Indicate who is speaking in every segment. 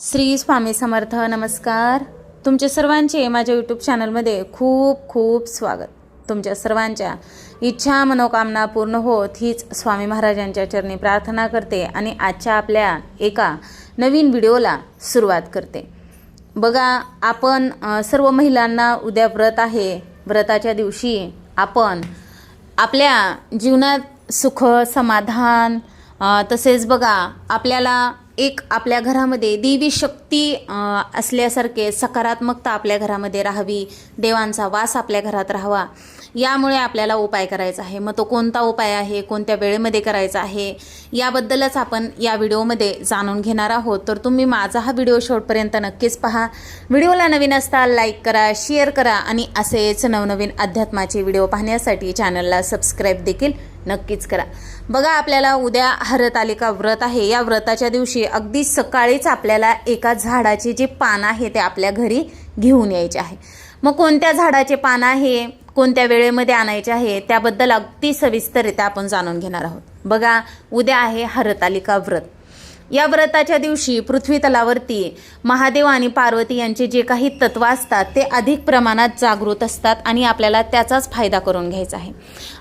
Speaker 1: श्री स्वामी समर्थ नमस्कार. तुमचे सर्वांचे माझ्या यूट्यूब चॅनलमध्ये खूप खूप स्वागत. तुमच्या सर्वांच्या इच्छा मनोकामना पूर्ण होत हीच स्वामी महाराजांच्या चरणी प्रार्थना करते आणि आजच्या आपल्या एका नवीन व्हिडिओला सुरुवात करते. बघा आपण सर्व महिलांना उद्या व्रत आहे. व्रताच्या दिवशी आपण आपल्या जीवनात सुख समाधान तसेच बघा आपल्याला एक आपल्या घरामध्ये देवी शक्ती असल्यासारखे सकारात्मकता आपल्या घरामध्ये राहावी देवांचा वास आपल्या घरात राहावा. यामुळे आपल्याला उपाय करायचा आहे. मग तो कोणता उपाय आहे? कोणत्या वेळेमध्ये करायचा आहे? याबद्दलच आपण या व्हिडिओमध्ये जाणून घेणार आहोत. तर तुम्ही माझा हा व्हिडिओ शेवटपर्यंत नक्कीच पहा. व्हिडिओला नवीन असताल लाईक करा शेअर करा आणि असेच नवनवीन अध्यात्माचे व्हिडिओ पाहण्यासाठी चॅनलला सबस्क्राईब देखील नक्कीच करा. बघा आपल्याला उद्या हरतालिका व्रत आहे. या व्रताच्या दिवशी अगदी सकाळीच आपल्याला एका झाडाचे जे पानं आहे ते आपल्या घरी घेऊन यायचे आहे. मग कोणत्या झाडाचे पान आहे? कोणत्या वेळेमध्ये आणायचे आहे त्याबद्दल अगदी सविस्तररित्या आपण जाणून घेणार आहोत. बघा उद्या आहे हरतालिका व्रत. या व्रताच्या दिवशी पृथ्वी तलावरती महादेव आणि पार्वती यांचे जे काही तत्व असतात ते अधिक प्रमाणात जागृत असतात आणि आपल्याला त्याचाच फायदा करून घ्यायचा आहे.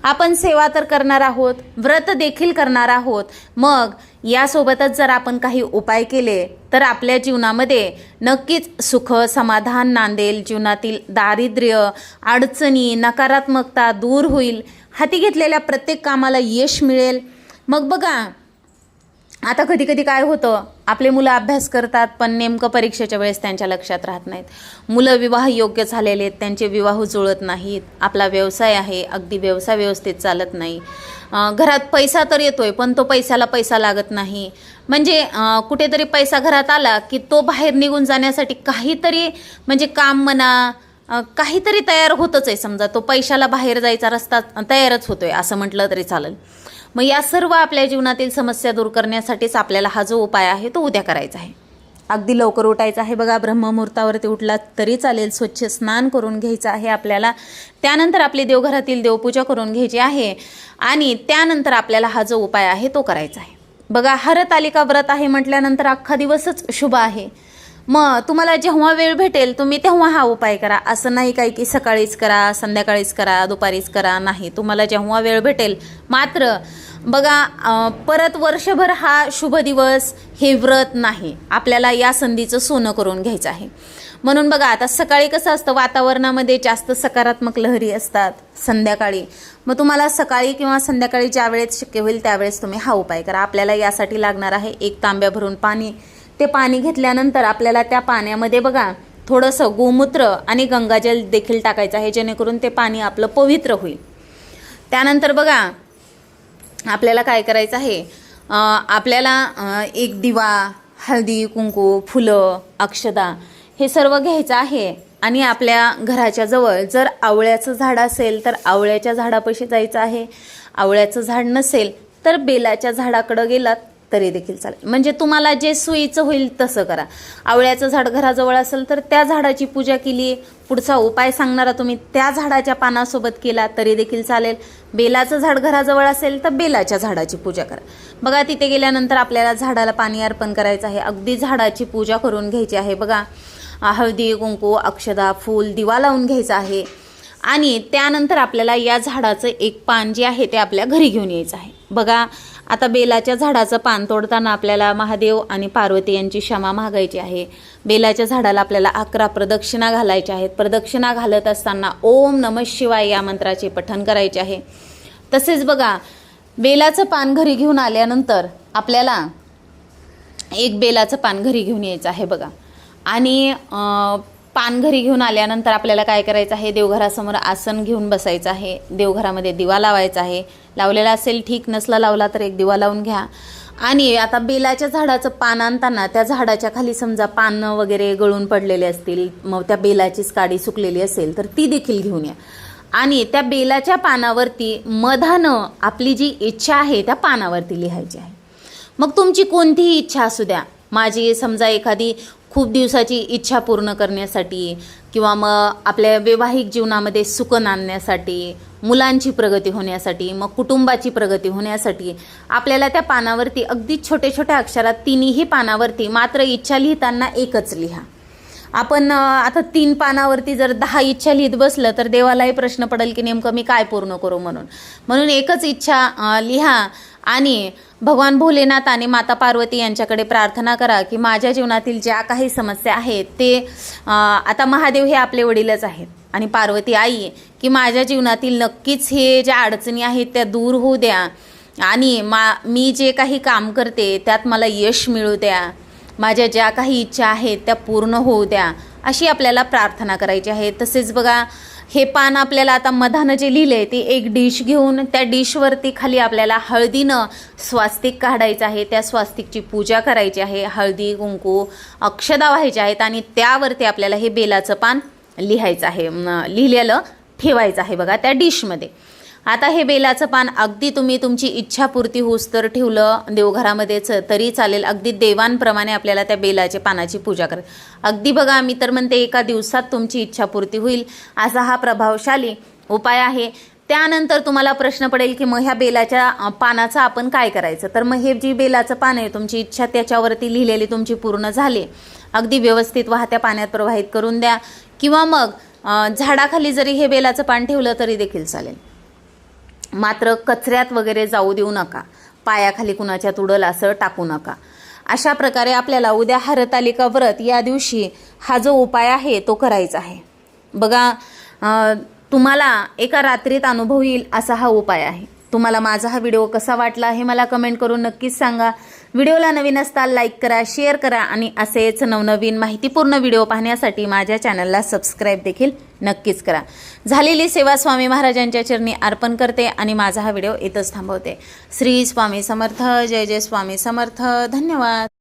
Speaker 1: आपण सेवा तर करणार आहोत व्रत देखील करणार आहोत. मग यासोबतच जर आपण काही उपाय केले तर आपल्या जीवनामध्ये नक्कीच सुख समाधान नांदेल. जीवनातील दारिद्र्य अडचणी नकारात्मकता दूर होईल. हाती घेतलेल्या प्रत्येक कामाला यश मिळेल. मग बघा आता कधी कधी काय होतं आपले मुलं अभ्यास करतात पण नेमकं परीक्षेच्या वेळेस त्यांच्या लक्षात राहत नाहीत. मुलं विवाह योग्य झालेले आहेत त्यांचे विवाह जुळत नाहीत. आपला व्यवसाय आहे अगदी व्यवसाय व्यवस्थित चालत नाही. घरात पैसा तर येतोय पण तो पैशाला पैसा लागत नाही. म्हणजे कुठेतरी पैसा घरात आला की तो बाहेर निघून जाण्यासाठी काहीतरी म्हणजे काम म्हणा काहीतरी तयार होतच आहे समजा. तो पैशाला बाहेर जायचा रस्ता तयारच होतोय असं म्हटलं तरी चालेल. मग या सर्व आपल्या जीवनातील समस्या दूर करण्यासाठीच आपल्याला हा जो उपाय आहे तो उद्या करायचा आहे. अगदी लवकर उठायचं आहे बघा ब्रह्ममुहूर्तावरती उठला तरी चालेल स्वच्छ स्नान करून घ्यायचं आहे आपल्याला. त्यानंतर आपली देवघरातील देवपूजा करून घ्यायची आहे आणि त्यानंतर आपल्याला हा जो उपाय आहे तो करायचा आहे. बघा हरतालिका व्रत आहे म्हटल्यानंतर अख्खा दिवसच शुभ आहे. मग तुम्हाला जेव्हा वेळ भेटेल तुम्ही तेव्हा हा उपाय करा. असं नाही काय की सकाळीच करा संध्याकाळीच करा दुपारीच करा नाही. तुम्हाला जेव्हा वेळ भेटेल मात्र बघा परत वर्षभर हा शुभ दिवस हे व्रत नाही. आपल्याला या संधीचं सोनं करून घ्यायचं आहे. म्हणून बघा आता सकाळी कसं असतं वातावरणामध्ये जास्त सकारात्मक लहरी असतात संध्याकाळी. मग तुम्हाला सकाळी किंवा संध्याकाळी ज्या वेळेस शक्य होईल त्यावेळेस तुम्ही हा उपाय करा. आपल्याला यासाठी लागणार आहे एक तांब्या भरून पाणी. ते पाणी घेतल्यानंतर आपल्याला त्या पाण्यामध्ये बघा थोडंसं गोमूत्र आणि गंगाजल देखील टाकायचं आहे जेणेकरून ते पाणी आपलं पवित्र होईल. त्यानंतर बघा आपल्याला काय करायचं आहे? आपल्याला एक दिवा हळदी कुंकू फुलं अक्षदा हे सर्व घ्यायचं आहे. आणि आपल्या घराच्या जवळ जर आवळ्याचं झाड असेल तर आवळ्याच्या झाडापाशी जायचं आहे. आवळ्याचं झाड नसेल तर बेलाच्या झाडाकडं गेलात. तरी देखील चालेल. म्हणजे तुम्हाला जे सोयीचं होईल तसं करा. आवळ्याचं झाड घराजवळ असेल तर त्या झाडाची पूजा केली. पुढचा उपाय सांगणारा तुम्ही त्या झाडाच्या पानासोबत केला तरी देखील चालेल. बेलाचं झाड घराजवळ असेल तर बेलाच्या झाडाची पूजा करा. बघा तिथे गेल्यानंतर आपल्याला झाडाला पाणी अर्पण करायचं आहे. अगदी झाडाची पूजा करून घ्यायची आहे. बघा हळदी कुंकू अक्षदा फूल दिवा लावून घ्यायचा आहे. आणि त्यानंतर आपल्याला या झाडाचं एक पान जे आहे ते आपल्या घरी घेऊन यायचं आहे. बघा आता बेलाच्या झाडाचं पान तोडताना आपल्याला महादेव आणि पार्वती यांची क्षमा मागायची आहे. बेलाच्या झाडाला आपल्याला अकरा प्रदक्षिणा घालायच्या आहेत. प्रदक्षिणा घालत असताना ओम नम शिवाय या मंत्राचे पठण करायचे आहे. तसेच बघा बेलाचं पान घरी घेऊन आल्यानंतर आपल्याला एक बेलाचं पान घरी घेऊन यायचं आहे बघा. आणि पान घरी घेऊन आल्यानंतर आपल्याला काय करायचं आहे? देवघरासमोर आसन घेऊन बसायचं आहे. देवघरामध्ये दिवा लावायचा आहे. लावलेला असेल ठीक नसला लावला तर एक दिवा लावून घ्या. आणि आता बेलाच्या झाडाचं पान आणताना त्या झाडाच्या खाली समजा पानं वगैरे गळून पडलेले असतील मग त्या बेलाचीच काडी सुकलेली असेल तर ती देखील घेऊन या. आणि त्या बेलाच्या पानावरती मधानं आपली जी इच्छा आहे त्या पानावरती लिहायची आहे. मग तुमची कोणतीही इच्छा असू द्या. माझी समजा एखादी खूप दिवसाची इच्छा पूर्ण करण्यासाठी किंवा मग आपल्या वैवाहिक जीवनामध्ये सुकन आणण्यासाठी मुलांची प्रगती होण्यासाठी मग कुटुंबाची प्रगती होण्यासाठी आपल्याला त्या पानावरती अगदी छोट्या छोट्या अक्षरात तिन्ही पानावरती मात्र इच्छा लिहिताना एकच लिहा. आपण आता तीन पानावरती जर दहा इच्छा लिहित बसलं तर देवालाही प्रश्न पडेल की नेमकं मी काय पूर्ण करू म्हणून. म्हणून एकच इच्छा लिहा आणि भगवान भोलेनाथ आणि माता पार्वती यांच्याकडे प्रार्थना करा की माझ्या जीवनातील ज्या काही समस्या आहेत ते आता महादेव हे आपले वडीलच आहेत. आणि पार्वती आई की माझ्या जीवनातील नक्कीच हे ज्या अडचणी आहेत त्या दूर होऊ द्या. आणि मा मी जे काही काम करते त्यात मला यश मिळू द्या. माझ्या ज्या काही इच्छा आहेत त्या पूर्ण होऊ द्या अशी आपल्याला प्रार्थना करायची आहे. तसेच बघा हे पान आपल्याला आता मधानं जे लिहिलं आहे ते एक डिश घेऊन त्या डिशवरती खाली आपल्याला हळदीनं स्वास्तिक काढायचं आहे. त्या स्वास्तिकची पूजा करायची आहे. हळदी कुंकू अक्षदा व्हायच्या आहेत आणि त्यावरती आपल्याला हे बेलाचं पान लिहायचं आहे. लिहिलेलं ठेवायचं आहे बघा त्या डिशमध्ये. आता हे बेलाचं पान अगदी तुम्ही तुमची इच्छापूर्ती होऊस तर ठेवलं. देवघरामध्येच तरी चालेल. अगदी देवांप्रमाणे आपल्याला त्या बेलाच्या पानाची पूजा कर. अगदी बघा मी तर म्हणते एका दिवसात तुमची इच्छापूर्ती होईल. असा हा प्रभावशाली उपाय आहे. त्यानंतर तुम्हाला प्रश्न पडेल की मग ह्या बेलाच्या पानाचं आपण काय करायचं? तर मग हे जी बेलाचं पान आहे तुमची इच्छा त्याच्यावरती लिहिलेली तुमची पूर्ण झाली. अगदी व्यवस्थित वाहत्या पाण्यात प्रवाहित करून द्या. किंवा मग झाडाखाली जरी हे बेलाचं पान ठेवलं तरी देखील चालेल. मात्र कचऱ्यात वगैरे जाऊ देऊ नका. पायाखाली कुणाच्या तुडल असं टाकू नका. अशा प्रकारे आपल्याला उद्या हरतालिका व्रत या दिवशी हा जो उपाय आहे तो करायचा आहे. बघा तुम्हाला एका रात्रीत अनुभव येईल असा हा उपाय आहे. तुम्हाला माझा हा व्हिडिओ कसा वाटला हे मला कमेंट करून नक्कीच सांगा. व्हिडिओला नवीन असताल लाईक करा शेअर करा आणि असेच नवनवीन माहितीपूर्ण व्हिडिओ पाहण्यासाठी माझ्या चॅनलला सबस्क्राईब देखील नक्कीच करा. झालेली सेवा स्वामी महाराजांच्या चरणी अर्पण करते आणि माझा हा व्हिडिओ इथंच थांबवते. श्री स्वामी समर्थ जय जय स्वामी समर्थ. धन्यवाद.